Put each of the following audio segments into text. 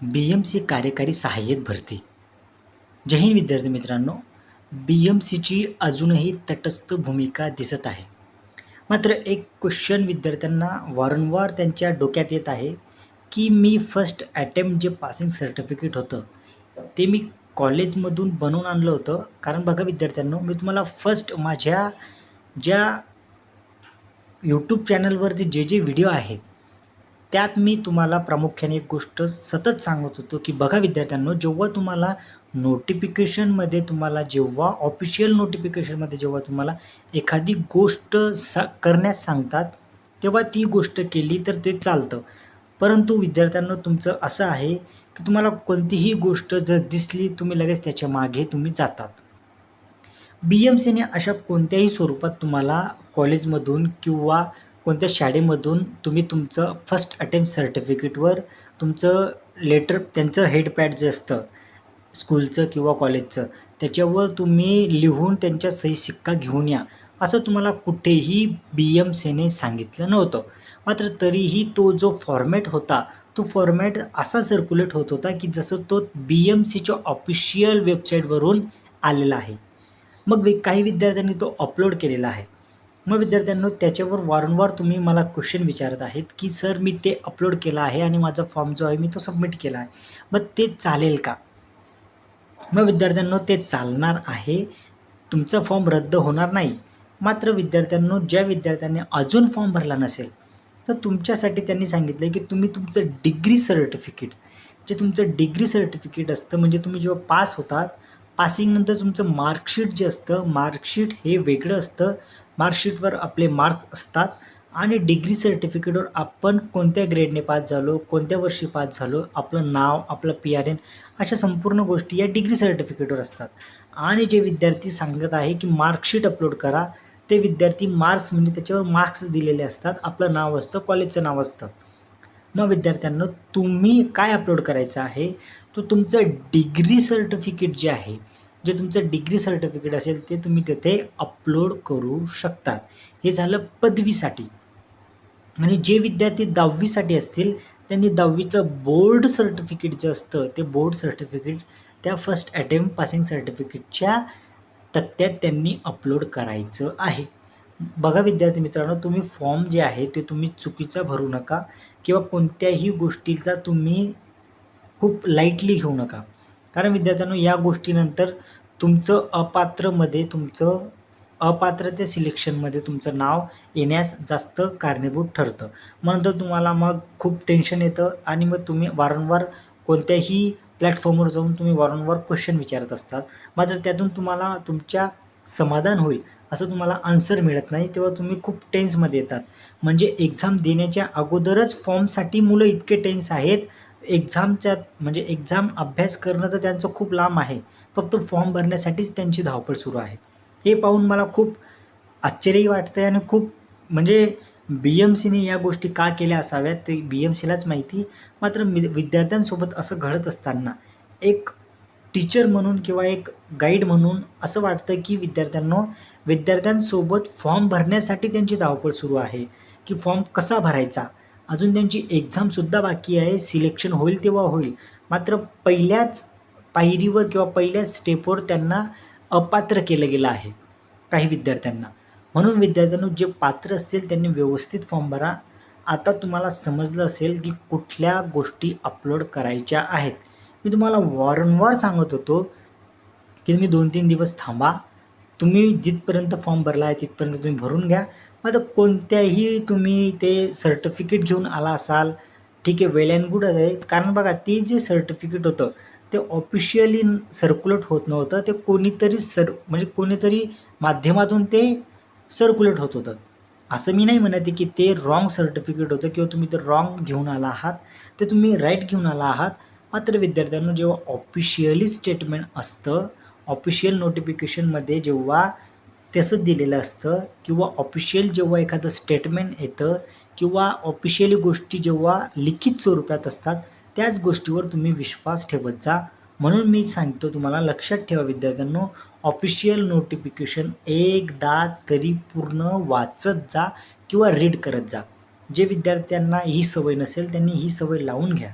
बी M C कार्यकारी सहाय्यक भरती. जय विद्यार्थी मित्रांनो. बी एम सीची अजूनही तटस्थ भूमिका दिसत आहे. मात्र एक क्वेश्चन विद्यार्थ्यांना वारंवार त्यांच्या डोक्यात येत आहे की मी फर्स्ट अटेम्प्ट जे पासिंग सर्टिफिकेट होतं ते मी कॉलेजमधून बनवून आणलं होतं. कारण बघा विद्यार्थ्यांनो मी तुम्हाला फर्स्ट माझ्या ज्या यूट्यूब चॅनलवरती जे जे व्हिडिओ आहेत त्यात मी तुम्हाला प्रामुख्याने एक गोष्ट सतत सांगत होतो की बघा विद्यार्थ्यांनो जेव्हा तुम्हाला नोटिफिकेशनमध्ये तुम्हाला जेव्हा ऑफिशियल नोटिफिकेशनमध्ये जेव्हा तुम्हाला एखादी गोष्ट सा करण्यास सांगतात तेव्हा ती गोष्ट केली तर ते चालतं. परंतु विद्यार्थ्यांना तुमचं असं आहे की तुम्हाला कोणतीही गोष्ट जर दिसली तुम्ही लगेच त्याच्यामागे तुम्ही जातात. बी एम सीने अशा कोणत्याही स्वरूपात तुम्हाला कॉलेजमधून किंवा कोणत्या शाळेमधून तुम्ही तुमचं फर्स्ट अटेम्प्ट सर्टिफिकेटवर तुमचं लेटर त्यांचं हेडपॅड जे असतं स्कूलचं किंवा कॉलेजचं त्याच्यावर तुम्ही लिहून त्यांच्या सही शिक्का घेऊन या. असं तुम्हाला कुठेही बी एम सीने सांगितलं नव्हतं. मात्र तरीही तो जो फॉर्मॅट होता तो फॉर्मॅट असा सर्क्युलेट होत होता की जसं तो बी एम सीच्या ऑफिशियल वेबसाईटवरून आलेला आहे. मग वि काही विद्यार्थ्यांनी तो अपलोड केलेला आहे. मग विद्यार्थ्यांनो त्याच्यावर वारंवार तुम्ही मला क्वेश्चन विचारत आहेत की सर मी ते अपलोड केलं आहे आणि माझा फॉर्म जो आहे मी तो सबमिट केला आहे. मग ते चालेल का? मग विद्यार्थ्यांनो ते चालणार आहे. तुमचा फॉर्म रद्द होणार नाही. मात्र विद्यार्थ्यांनो ज्या विद्यार्थ्यांनी अजून फॉर्म भरला नसेल तर तुमच्यासाठी त्यांनी सांगितलं की तुम्ही तुमचं डिग्री सर्टिफिकेट जे तुमचं डिग्री सर्टिफिकेट असतं म्हणजे तुम्ही जेव्हा पास होतात पासिंगनंतर तुमचं मार्कशीट जे असतं मार्कशीट हे वेगळं असतं. मार्कशीटवर आपले मार्क्स असतात आणि डिग्री सर्टिफिकेटवर आपण कोणत्या ग्रेडने पास झालो कोणत्या वर्षी पास झालो आपलं नाव आपलं पी आर एन अशा संपूर्ण गोष्टी या डिग्री सर्टिफिकेटवर असतात. आणि जे विद्यार्थी सांगत आहे की मार्कशीट अपलोड करा ते विद्यार्थी मार्क्स म्हणजे त्याच्यावर मार्क्स दिलेले असतात. आपलं नाव असतं कॉलेजचं नाव असतं. मग विद्यार्थ्यांना तुम्ही काय अपलोड करायचं आहे? तो तुमचं डिग्री सर्टिफिकेट जे आहे जे तुमचं डिग्री सर्टिफिकेट असेल ते तुम्ही तिथे अपलोड करू शकतात. हे झालं पदवीसाठी. आणि जे विद्यार्थी दहावीसाठी असतील त्यांनी दहावीचं बोर्ड सर्टिफिकेट जे असतं ते बोर्ड सर्टिफिकेट त्या फर्स्ट अटेम्प्ट पासिंग सर्टिफिकेटच्या तक्त्यात त्यांनी अपलोड करायचं आहे. बघा विद्यार्थी मित्रांनो तुम्ही फॉर्म जे आहे ते तुम्ही चुकीचा भरू नका किंवा कोणत्याही गोष्टीचा तुम्ही खूप लाईटली घेऊ नका. कारण विद्यार्थ्यांनो या गोष्टीनंतर तुमचं अपात्रमध्ये तुमचं अपात्रते सिलेक्शनमध्ये तुमचं नाव येण्यास जास्त कारणीभूत ठरतं. म्हणून तर तुम्हाला मग खूप टेन्शन येतं आणि मग तुम्ही वारंवार कोणत्याही प्लॅटफॉर्मवर जाऊन तुम्ही वारंवार क्वेश्चन विचारत असतात. मात्र त्यातून तुम्हाला तुमच्या समाधान होईल असं तुम्हाला आन्सर मिळत नाही तेव्हा तुम्ही खूप टेन्समध्ये येतात. म्हणजे एक्झाम देण्याच्या अगोदरच फॉर्मसाठी मुलं इतके टेन्स आहेत एक्झामच्या म्हणजे एक्झाम अभ्यास करणं तर त्यांचं खूप लांब आहे. फक्त फॉर्म भरण्यासाठीच त्यांची धावपळ सुरू आहे. हे पाहून मला खूप आश्चर्यही वाटतं आहे आणि खूप म्हणजे बी एम सीने या गोष्टी का केल्या असाव्यात ते बी एम सीलाच माहिती. मात्र विद्यार्थ्यांसोबत असं घडत असताना एक टीचर म्हणून किंवा एक गाईड म्हणून असं वाटतं की विद्यार्थ्यांना विद्यार्थ्यांसोबत फॉर्म भरण्यासाठी त्यांची धावपळ सुरू आहे. की फॉर्म कसा भरायचा? अजून त्यांची एक्झामसुद्धा बाकी आहे. सिलेक्शन होईल तेव्हा होईल. मात्र पहिल्याच पायरीवर किंवा पहिल्याच स्टेपवर त्यांना अपात्र केलं गेलं आहे. काही विद्यार्थ्यांना. म्हणून विद्यार्थ्यांना जे पात्र असतील त्यांनी व्यवस्थित फॉर्म भरा. आता तुम्हाला समजलं असेल की कुठल्या गोष्टी अपलोड करायच्या आहेत. मी तुम्हाला वारंवार सांगत होतो की तुम्ही दोन तीन दिवस थांबा. तुम्ही जिथपर्यंत फॉर्म भरला आहे तिथपर्यंत तुम्ही भरून घ्या. मग कोणत्याही तुम्ही ते सर्टिफिकेट घेऊन आला असाल ठीक आहे वेल अँड गुड आहे. कारण बघा ते जे सर्टिफिकेट होतं ते ऑफिशियली सर्क्युलेट होत नव्हतं. ते कोणीतरी सर म्हणजे कोणीतरी माध्यमातून ते सर्क्युलेट होत होतं. असं मी नाही म्हणत की ते रॉंग सर्टिफिकेट होतं किंवा तुम्ही ते रॉंग घेऊन आला आहात. ते तुम्ही राईट घेऊन आला आहात. मात्र विद्यार्थ्यांना जेव्हा ऑफिशियली स्टेटमेंट असतं ऑफिशियल नोटिफिकेशनमध्ये जेव्हा तसं दिलेलं असतं किंवा ऑफिशियल जेव्हा एखादं स्टेटमेंट येतं किंवा ऑफिशियली गोष्टी जेव्हा लिखित स्वरूपात असतात त्याच गोष्टीवर तुम्ही विश्वास ठेवत जा. म्हणून मी सांगतो तुम्हाला लक्षात ठेवा विद्यार्थ्यांनो ऑफिशियल नोटिफिकेशन एकदा तरी पूर्ण वाचत जा किंवा रीड करत जा. जे विद्यार्थ्यांना ही सवय नसेल त्यांनी ही सवय लावून घ्या.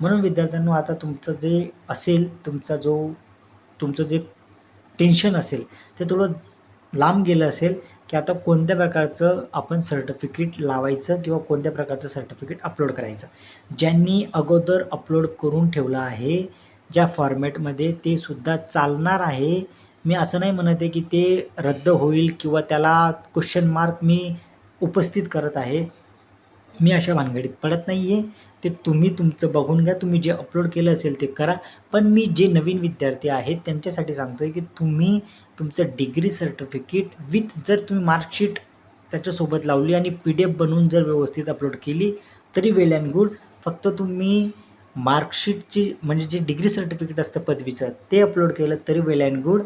म्हणून विद्यार्थ्यांनो आता तुमचं जे असेल तुमचा जो तुमचं जे टेन्शन असेल ते थोडं लांब गेलं असेल की आता कोणत्या प्रकारचं आपण सर्टिफिकेट लावायचं किंवा कोणत्या प्रकारचं सर्टिफिकेट अपलोड करायचं. ज्यांनी अगोदर अपलोड करून ठेवलं आहे ज्या फॉर्मॅटमध्ये ते सुद्धा चालणार आहे. मी असं नाही म्हणत आहे की ते रद्द होईल किंवा त्याला क्वेश्चन मार्क मी उपस्थित करत आहे. मी अशा भानगडीत पडत नाही आहे ते तुम्ही तुमचं बघून घ्या. तुम्ही जे अपलोड केलं असेल ते करा. पण मी जे नवीन विद्यार्थी आहेत त्यांच्यासाठी सांगतो आहे की तुम्ही तुमचं डिग्री सर्टिफिकेट विथ जर तुम्ही मार्कशीट त्याच्यासोबत लावली आणि पी डी एफ बनवून जर व्यवस्थित अपलोड केली तरी वेल अँड गुड फक्त तुम्ही मार्कशीटची म्हणजे जे डिग्री सर्टिफिकेट असतं पदवीचं ते अपलोड केलं तरी वेल अँड गुड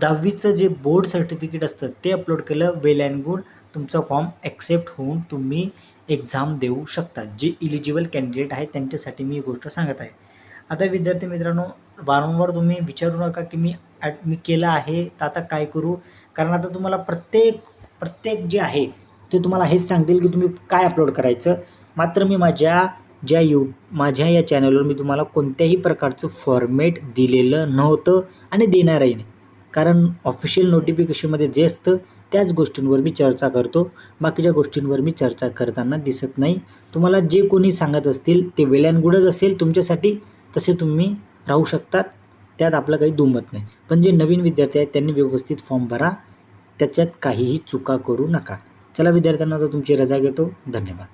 दहावीचं जे बोर्ड सर्टिफिकेट असतं ते अपलोड केलं वेल अँड गुड तुमचा फॉर्म ॲक्सेप्ट होऊन तुम्ही एक्झाम देऊ शकतात. जे इलिजिबल कॅन्डिडेट आहेत त्यांच्यासाठी मी ही गोष्ट सांगत आहे. आता विद्यार्थी मित्रांनो वारंवार तुम्ही विचारू नका की मी ॲट मी केलं आहे तर आता काय करू? कारण आता तुम्हाला प्रत्येक प्रत्येक जे आहे ते तुम्हाला हेच सांगतील की तुम्ही काय अपलोड करायचं. मात्र मी माझ्या ज्या यू माझ्या या चॅनलवर मी तुम्हाला कोणत्याही प्रकारचं फॉर्मेट दिलेलं नव्हतं आणि देणारही नाही. कारण ऑफिशियल नोटिफिकेशनमध्ये जे असतं त्याच गोष्टींवर मी चर्चा करतो. बाकीच्या गोष्टींवर मी चर्चा करताना दिसत नाही. तुम्हाला जे कोणी सांगत असतील ते वेल्यानगुडच असेल तुमच्यासाठी तसे तुम्ही राहू शकतात. त्यात आपलं काही दुमत नाही. पण जे नवीन विद्यार्थी आहेत त्यांनी व्यवस्थित फॉर्म भरा. त्याच्यात काहीही चुका करू नका. चला विद्यार्थ्यांना तो तुमची रजा घेतो. धन्यवाद.